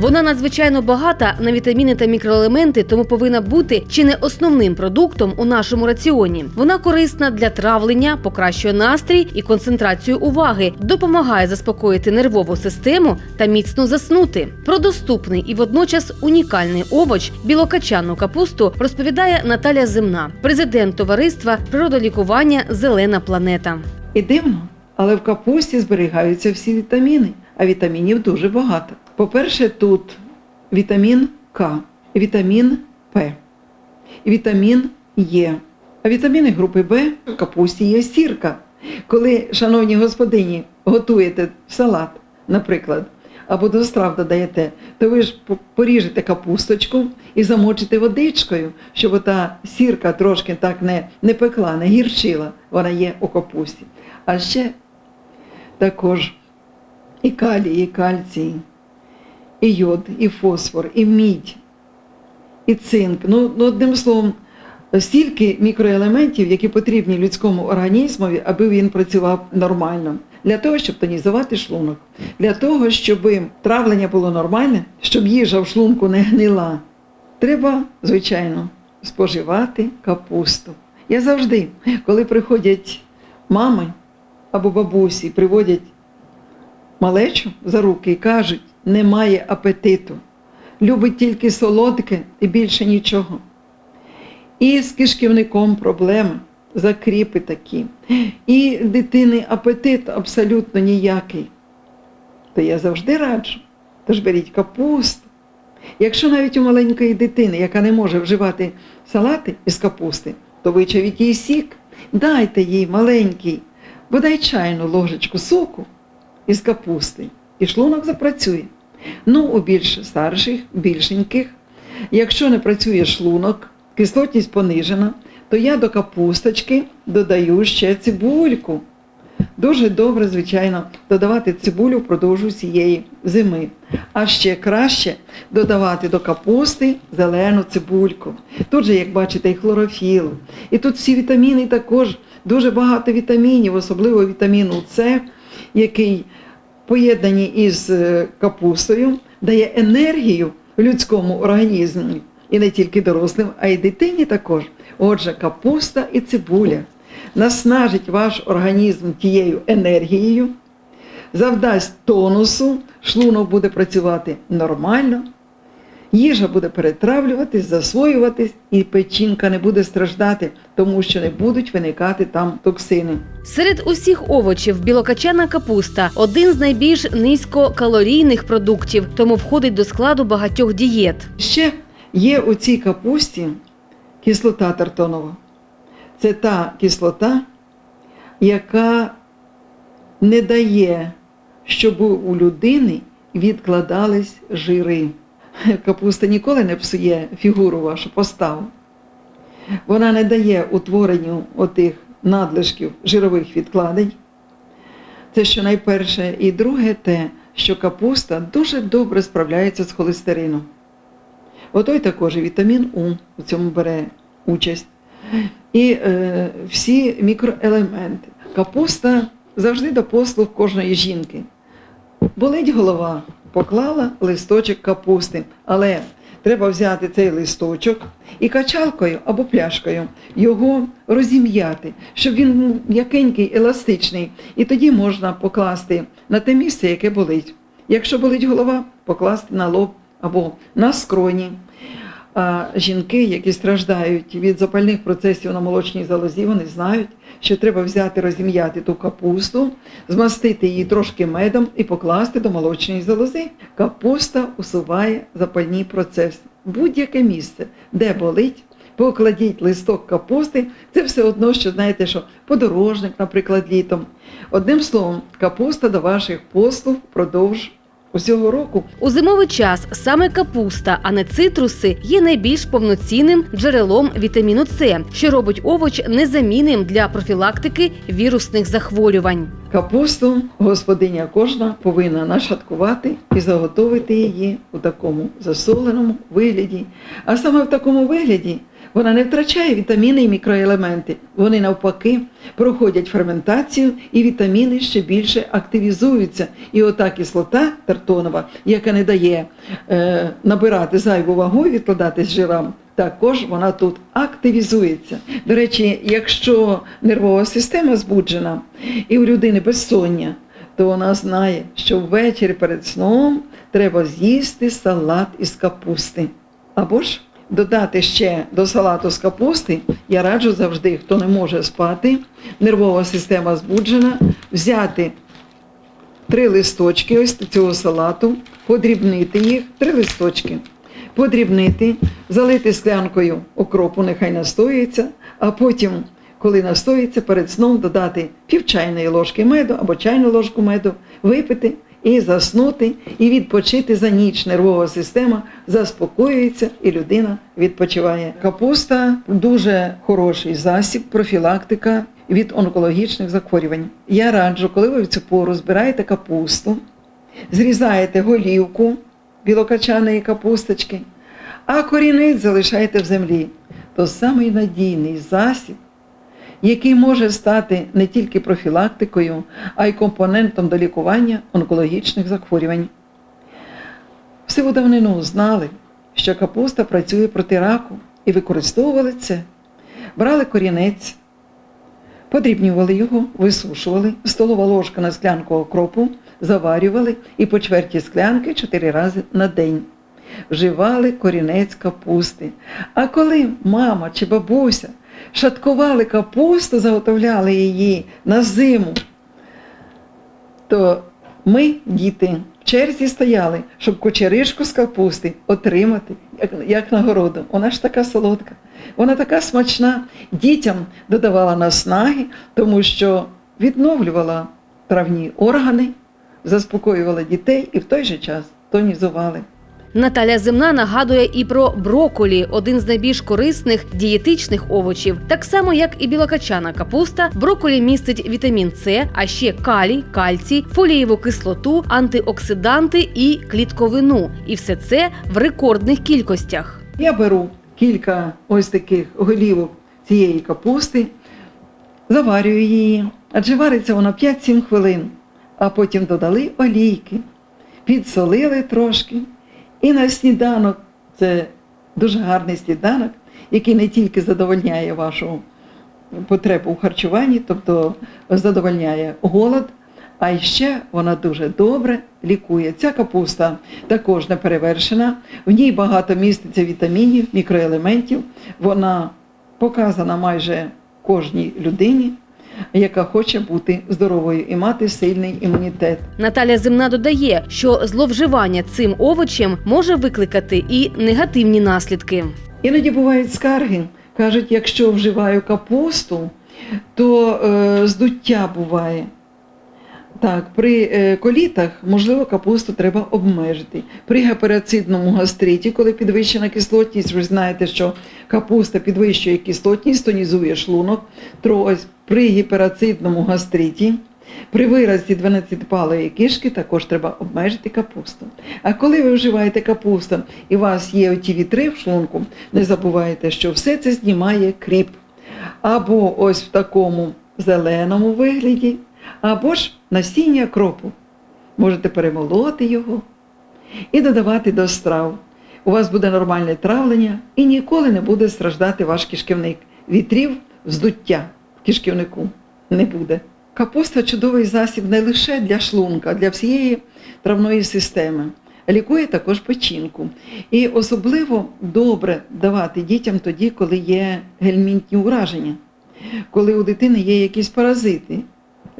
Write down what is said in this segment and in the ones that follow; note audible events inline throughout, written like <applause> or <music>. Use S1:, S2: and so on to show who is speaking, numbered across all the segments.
S1: Вона надзвичайно багата на вітаміни та мікроелементи, тому повинна бути чи не основним продуктом у нашому раціоні. Вона корисна для травлення, покращує настрій і концентрацію уваги, допомагає заспокоїти нервову систему та міцно заснути. Про доступний і водночас унікальний овоч білокачанну капусту розповідає Наталя Земна, президент товариства природолікування Зелена планета.
S2: І дивно, але в капусті зберігаються всі вітаміни, а вітамінів дуже багато. По-перше, тут вітамін К, вітамін П, вітамін Е. А вітаміни групи Б в капусті є сірка. Коли, шановні господині, готуєте салат, наприклад, або до страв додаєте, то ви ж поріжете капусточку і замочите водичкою, щоб ота сірка трошки так не, не пекла, не гірчила. Вона є у капусті. А ще також і калій, і кальцій, і йод, і фосфор, і мідь, і цинк. Ну, ну одним словом, стільки мікроелементів, які потрібні людському організмові, аби він працював нормально. Для того, щоб тонізувати шлунок, для того, щоб травлення було нормальне, щоб їжа в шлунку не гнила, треба, звичайно, споживати капусту. Я завжди, коли приходять мами або бабусі, приводять малечу за руки і кажуть, немає апетиту, любить тільки солодке і більше нічого. І з кишківником проблеми, закріпи такі. І дитини апетит абсолютно ніякий. То я завжди раджу. Тож беріть капусту. Якщо навіть у маленької дитини, яка не може вживати салати із капусти, то вичавіть їй сік, дайте їй маленький, бодай чайну ложечку соку із капусти, і шлунок запрацює. Ну, у більш старших, більшеньких, якщо не працює шлунок, кислотність понижена, то я до капусточки додаю ще цибульку. Дуже добре, звичайно, додавати цибулю впродовж усієї зими. А ще краще додавати до капусти зелену цибульку. Тут же, як бачите, і хлорофіл. І тут всі вітаміни також, дуже багато вітамінів, особливо вітаміну С, який поєднані із е, капустою, дає енергію людському організму. І не тільки дорослим, а й дитині також. Отже, капуста і цибуля наснажить ваш організм тією енергією, завдасть тонусу, шлунок буде працювати нормально, їжа буде перетравлюватись, засвоюватись, і печінка не буде страждати, тому що не будуть виникати там токсини.
S1: Серед усіх овочів білокачана капуста один з найбільш низькокалорійних продуктів, тому входить до складу багатьох дієт.
S2: Ще є у цій капусті кислота тартонова. Це та кислота, яка не дає, щоб у людини відкладались жири. <laughs> Капуста ніколи не псує фігуру вашу поставу. Вона не дає утворенню отих надлишків жирових відкладень. Це що найперше. І друге те, що капуста дуже добре справляється з холестерином. Отой також вітамін У у цьому бере участь. І е, всі мікроелементи. Капуста завжди до послуг кожної жінки. Болить голова, поклала листочок капусти, але треба взяти цей листочок і качалкою або пляшкою його розім'яти, щоб він був м'якенький, еластичний, і тоді можна покласти на те місце, яке болить. Якщо болить голова, покласти на лоб або на скроні. Жінки, які страждають від запальних процесів на молочній залозі, вони знають, що треба взяти, розім'яти ту капусту, змастити її трошки медом і покласти до молочної залози. Капуста усуває запальні процеси. Будь-яке місце, де болить, покладіть листок капусти, це все одно, що знаєте, що подорожник, наприклад, літом. Одним словом, капуста до ваших послуг впродовж усього року.
S1: У зимовий час саме капуста, а не цитруси, є найбільш повноцінним джерелом вітаміну С, що робить овоч незамінним для профілактики вірусних захворювань.
S2: Капусту господиня кожна повинна нашаткувати і заготовити її у такому засоленому вигляді. А саме в такому вигляді Вона не втрачає вітаміни і мікроелементи. Вони навпаки проходять ферментацію, і вітаміни ще більше активізуються. І ота кислота тартонова, яка не дає е, набирати зайву вагу і відкладатись жирам, також вона тут активізується. До речі, якщо нервова система збуджена і у людини безсоння, то вона знає, що ввечері перед сном треба з'їсти салат із капусти. Або ж додати ще до салату з капусти, я раджу завжди, хто не може спати, нервова система збуджена, взяти три листочки ось цього салату, подрібнити їх, три листочки, подрібнити, залити склянкою окропу, нехай настоїться, а потім, коли настоїться, перед сном додати пів чайної ложки меду або чайну ложку меду, випити і заснути, і відпочити за ніч. Нервова система заспокоюється і людина відпочиває. Капуста дуже хороший засіб, профілактика від онкологічних захворювань. Я раджу, коли ви в цю пору збираєте капусту, зрізаєте голівку білокачаної капусточки, а корінець залишаєте в землі. То самий надійний засіб, який може стати не тільки профілактикою, а й компонентом до лікування онкологічних захворювань. Всі у давнину знали, що капуста працює проти раку і використовували це. Брали корінець, подрібнювали його, висушували, столова ложка на склянку окропу, заварювали і по чверті склянки чотири рази на день. Вживали корінець капусти. А коли мама чи бабуся шаткували капусту, заготовляли її на зиму, то ми, діти, в черзі стояли, щоб кучеришку з капусти отримати як, як нагороду. Вона ж така солодка, вона така смачна. Дітям додавала наснаги, тому що відновлювала травні органи, заспокоювала дітей і в той же час тонізували.
S1: Наталя Земна нагадує і про броколі, один з найбільш корисних дієтичних овочів. Так само, як і білокачана капуста, броколі містить вітамін С, а ще калій, кальцій, фолієву кислоту, антиоксиданти і клітковину. І все це в рекордних кількостях.
S2: Я беру кілька ось таких голівок цієї капусти, заварюю її, адже вариться вона 5-7 хвилин, а потім додали олійки, підсолили трошки. І на сніданок це дуже гарний сніданок, який не тільки задовольняє вашу потребу в харчуванні, тобто задовольняє голод, а ще вона дуже добре лікує. Ця капуста також не перевершена, в ній багато міститься вітамінів, мікроелементів. Вона показана майже кожній людині, яка хоче бути здоровою і мати сильний імунітет.
S1: Наталя Земна додає, що зловживання цим овочем може викликати і негативні наслідки.
S2: Іноді бувають скарги. Кажуть, якщо вживаю капусту, то е, здуття буває. Так, при е, колітах, можливо, капусту треба обмежити. При геперацидному гастриті, коли підвищена кислотність, ви знаєте, що капуста підвищує кислотність, тонізує шлунок. То ось при гіперацидному гастриті, при виразі 12-палої кишки також треба обмежити капусту. А коли ви вживаєте капусту і у вас є оті вітри в шлунку, не забувайте, що все це знімає кріп. Або ось в такому зеленому вигляді, або ж насіння кропу. Можете перемолоти його і додавати до страв. У вас буде нормальне травлення і ніколи не буде страждати ваш кишківник. Вітрів, вздуття в кишківнику не буде. Капуста чудовий засіб не лише для шлунка, а для всієї травної системи. Лікує також печінку. І особливо добре давати дітям тоді, коли є гельмінтні ураження, коли у дитини є якісь паразити,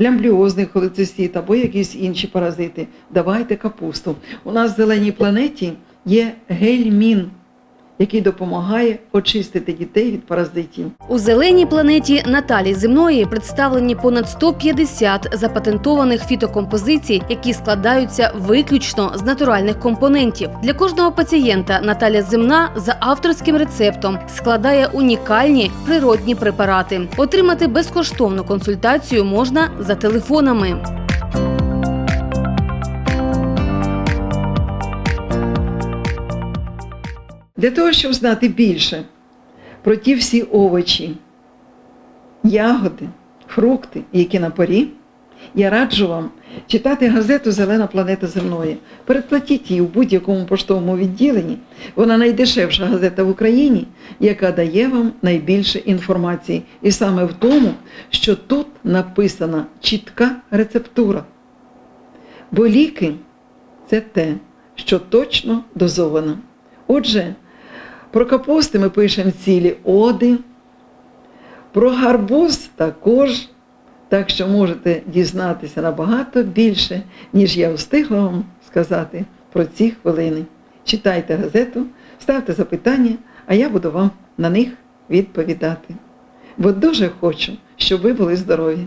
S2: лямбліозний холецистит або якісь інші паразити. Давайте капусту. У нас в зеленій планеті є гельмін, який допомагає очистити дітей від паразитів.
S1: У зеленій планеті Наталі Земної представлені понад 150 запатентованих фітокомпозицій, які складаються виключно з натуральних компонентів. Для кожного пацієнта Наталя Земна за авторським рецептом складає унікальні природні препарати. Отримати безкоштовну консультацію можна за телефонами.
S2: Для того, щоб знати більше про ті всі овочі, ягоди, фрукти, які на порі, я раджу вам читати газету Зелена планета земної. Передплатіть її в будь-якому поштовому відділенні. Вона найдешевша газета в Україні, яка дає вам найбільше інформації. І саме в тому, що тут написана чітка рецептура. Бо ліки це те, що точно дозовано. Отже, про капусти ми пишемо цілі оди, про гарбуз також. Так що можете дізнатися набагато більше, ніж я встигла вам сказати про ці хвилини. Читайте газету, ставте запитання, а я буду вам на них відповідати. Бо дуже хочу, щоб ви були здорові.